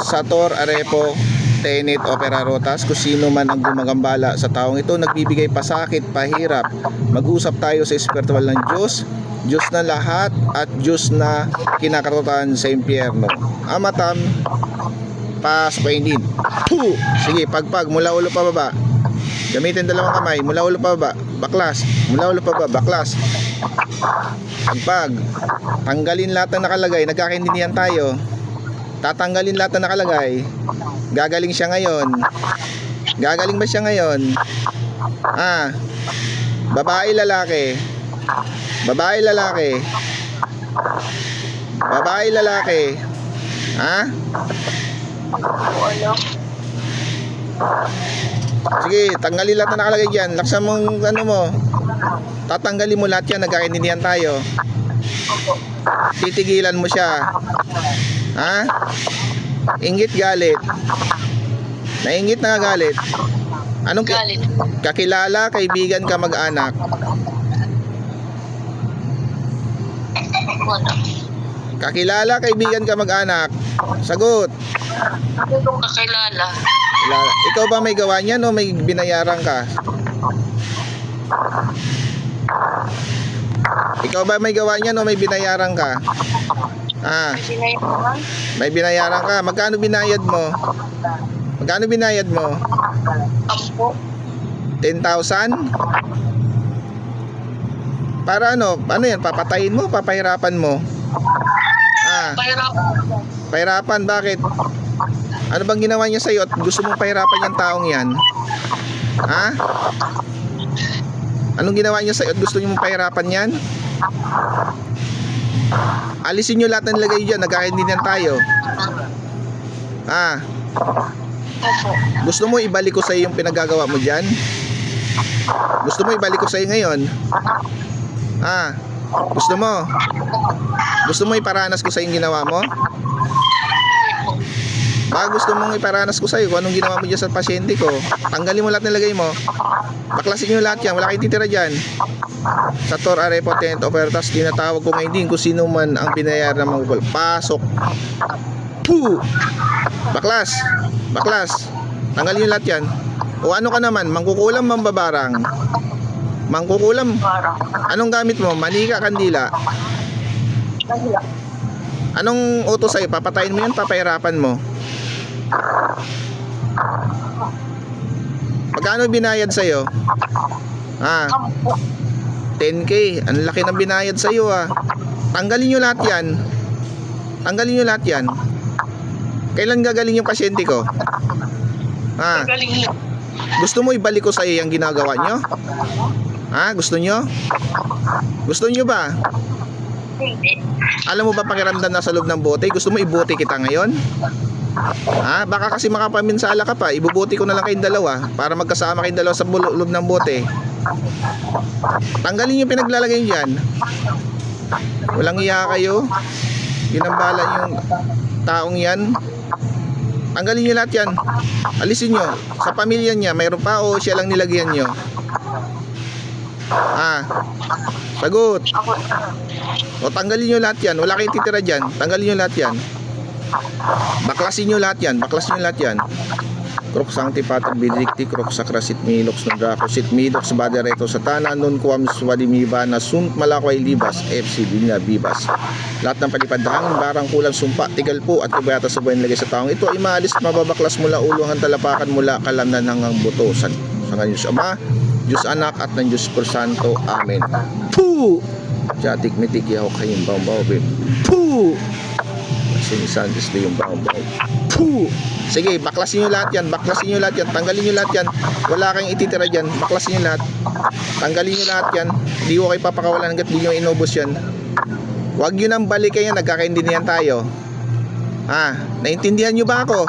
Sator Arepo Tenet Opera Rotas. Kung sino man ang gumagambala sa taong ito nagbibigay pasakit, pahirap. Mag-usap tayo sa espiritual ng Diyos. Diyos na lahat at Diyos na kinakatutan sa impyerno. Amatam Pas Painin Puh! Sige, pagpag mula ulo pa baba. Gamitin dalawang kamay mula ulo pa baba. Baklas Mula ulo pa baba Baklas. Pagpag Tanggalin lahat ng nakalagay. Nagkakaintindihan tayo Tatanggalin lahat ng nakalagay Gagaling siya ngayon Gagaling ba siya ngayon Ah Babae lalaki Babae lalaki Babae lalaki Ha? Sige, tanggalin lahat na nakalagay dyan. Laksan mo yung ano mo. Tatanggalin mo lahat yan. Nagkakaintindihan tayo. Titigilan mo siya. Ha? Ingit galit. Naingit na galit. Anong ki- Galit. kakilala, kaibigan ka, mag-anak? Kakilala, kaibigan ka, mag-anak? Sagot. Ano kakilala? Kilala. Ikaw ba may gawa niyan o may binayaran ka? Ikaw ba may gawa niyan o may binayaran ka? Ah, Sinayaman? may binayaran ka. Magkano binayad mo? Magkano binayad mo? Ampo? 10,000? Para ano? Ano yan? Papatayin mo? Papahirapan mo? Ah, Pahirap. pahirapan. Bakit? Ano bang ginawa niya sa'yo at gusto mong pahirapan yung taong yan? Ha? Anong ginawa niya sa'yo at gusto niyo mong pahirapan yan? Alisin niyo lahat ng lagay dyan. Nagkakaintindihan tayo. Ah, gusto mo ibalik ko sa'yo yung pinagagawa mo dyan? Gusto mo ibalik ko sa'yo ngayon? Ah, gusto mo? Gusto mo iparanas ko sa'yo yung ginawa mo? Baka gusto mong iparanas ko sa'yo kung anong ginawa mo dyan sa pasyente ko. Tanggalin mo lahat ng lagay mo. Baklasin nyo lahat yan. Wala kayong titira dyan. Sa Tor Arepo Tent Ofertas, tinatawag ko ngayon din kung sino man ang binayar ng mga Pasok. Puh! Baklas! Baklas! Tanggalin nyo lahat yan. O ano ka naman? Mangkukulam, mambabarang. Mangkukulam. Anong gamit mo? Manika, kandila. Anong utos sa'yo? Papatayin mo yan? Papahirapan mo? Magkano binayad sa'yo? Ah, Ampo. 10k. Ang laki ng binayad sa'yo ah. Tanggalin nyo lahat yan. Tanggalin nyo lahat yan. Kailan gagaling yung pasyente ko? Ah, gusto mo ibalik ko sa'yo yung ginagawa nyo? Ha? Gusto nyo? Gusto nyo ba? Alam mo ba pakiramdam na sa loob ng bote? Gusto mo ibote kita ngayon? Ha? Baka kasi makapaminsala ka pa. Ibubuti ko na lang kayong dalawa para magkasama kayong dalawa sa loob ng bote. Tanggalin yung pinaglalagay dyan. Walang iya kayo. Ginambala yung taong yan. Tanggalin nyo lahat yan. Alisin nyo. Sa pamilya niya, mayroon pa o siya lang nilagyan nyo? Ah, sagot. O tanggalin nyo lahat yan. Wala kayong titira dyan. Tanggalin nyo lahat yan. Baklasin nyo lahat yan. Baklasin nyo lahat yan. Krok sancti pater benedicti krok sacra sit milox non draco sit milox badereto satana non quam swadimiba na sunt malakway libas FC Binya Bibas lahat ng palipad na hangin barang kulang sumpa tigal po at kubayata sa buhay nilagay sa taong ito ay maalis mababaklas mula ulo hanggang talapakan mula kalamnan hanggang buto sa, sa ngayon Diyos Ama Diyos Anak at ng Diyos Per Santo Amen Puh! Jatik mitik yaw kayong baw bin Puh! Sinisan Diyos na yung baw Puh! Sige, baklasin nyo lahat yan. Baklasin nyo lahat yan. Tanggalin nyo lahat yan. Wala kayong ititira dyan. Baklasin nyo lahat. Tanggalin nyo lahat yan. Hindi ko kayo papakawalan hanggat hindi nyo inubos yan. Huwag nyo nang balikan yan. Nagkakaintindihan tayo. Ha? Naintindihan nyo ba ako?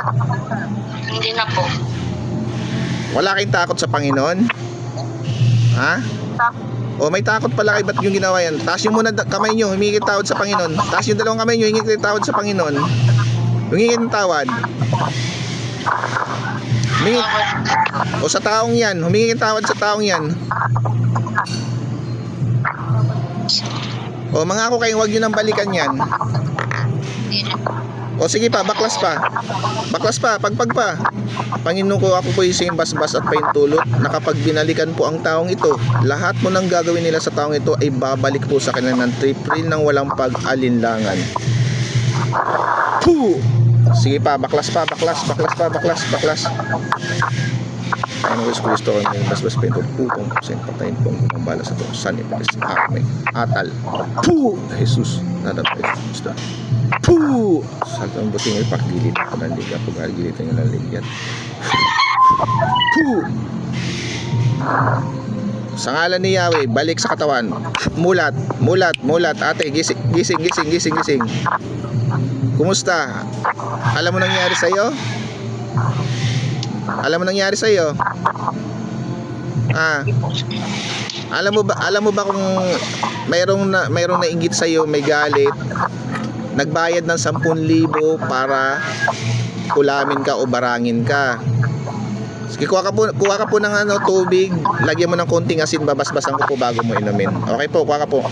Hindi na po. Wala kayong takot sa Panginoon? Ha? O may takot pala kayo ba't yung ginawa yan? Taas nyo muna kamay nyo, humingi kayo tawad sa Panginoon. Taas yung dalawang kamay nyo, humingi kayo tawad sa Panginoon. Humingi kayo ng tawad. Humingi, o sa taong yan, humingi kayo tawad sa taong yan. O mga ako kayong huwag nyo nang balikan yan. O sige pa, baklas pa. Baklas pa, pagpag pa. Panginoon ko ako po yung basbas at paintulot na kapag binalikan po ang taong ito, lahat mo nang gagawin nila sa taong ito ay babalik po sa kanila ng tripril ng walang pag-alinlangan. Puh! Sige pa, baklas pa, baklas, baklas pa, baklas, baklas. Ano guys, gusto ko ng basbas paintulot upang sa patayin po ang bala sa to. San Ipalis, Akme, Atal. Puh! Jesus, nadapay. Basta. Puh! Sa ang buting ay pakgilid ko ng liga. Pag-agilid ng laligyan. Puh! Sa ngalan ni Yahweh, balik sa katawan. Mulat, mulat, mulat. Ate, gising, gising, gising, gising, gising. Kumusta? Alam mo nangyari sa'yo? Alam mo nangyari sa'yo? Ah, alam mo ba alam mo ba kung mayroong na mayroong nainggit sa iyo, may galit, nagbayad ng 10,000 para kulamin ka o barangin ka. Sige, kuha ka po, kuha ka po ng ano, tubig, lagyan mo ng konting asin, babasbasan ko po bago mo inumin. Okay po, kuha ka po.